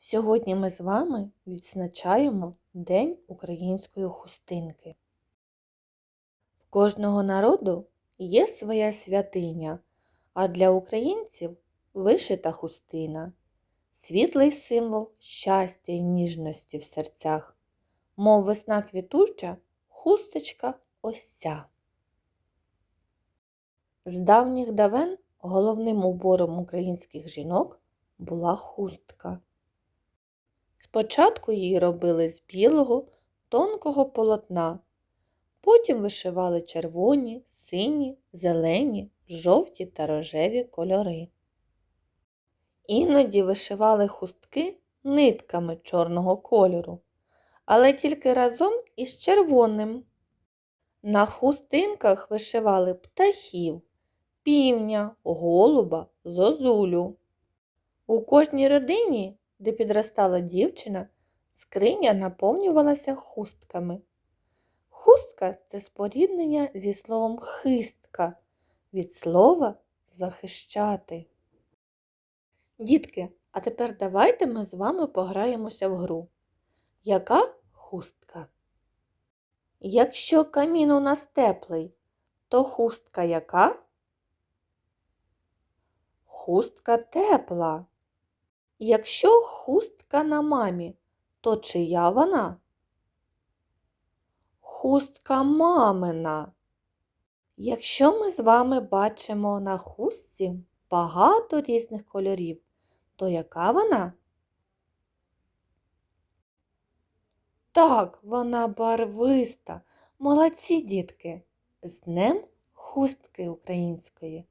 Сьогодні ми з вами відзначаємо День української хустинки. В кожного народу є своя святиня, а для українців вишита хустина світлий символ щастя і ніжності в серцях, мов весна квітуча, хусточка ось ця. З давніх давен головним убором українських жінок була хустка. Спочатку її робили з білого, тонкого полотна, потім вишивали червоні, сині, зелені, жовті та рожеві кольори. Іноді вишивали хустки нитками чорного кольору, але тільки разом із червоним. На хустинках вишивали птахів, півня, голуба, зозулю. У кожній родині, де підростала дівчина, скриня наповнювалася хустками. Хустка це споріднення зі словом хистка від слова захищати. Дітки, а тепер давайте ми з вами пограємося в гру. Яка хустка? Якщо камін у нас теплий, то хустка яка? Хустка тепла. Якщо хустка на мамі, то чия вона? Хустка мамина. Якщо ми з вами бачимо на хустці багато різних кольорів, то яка вона? Так, вона барвиста. Молодці дітки. З Днем хустки української.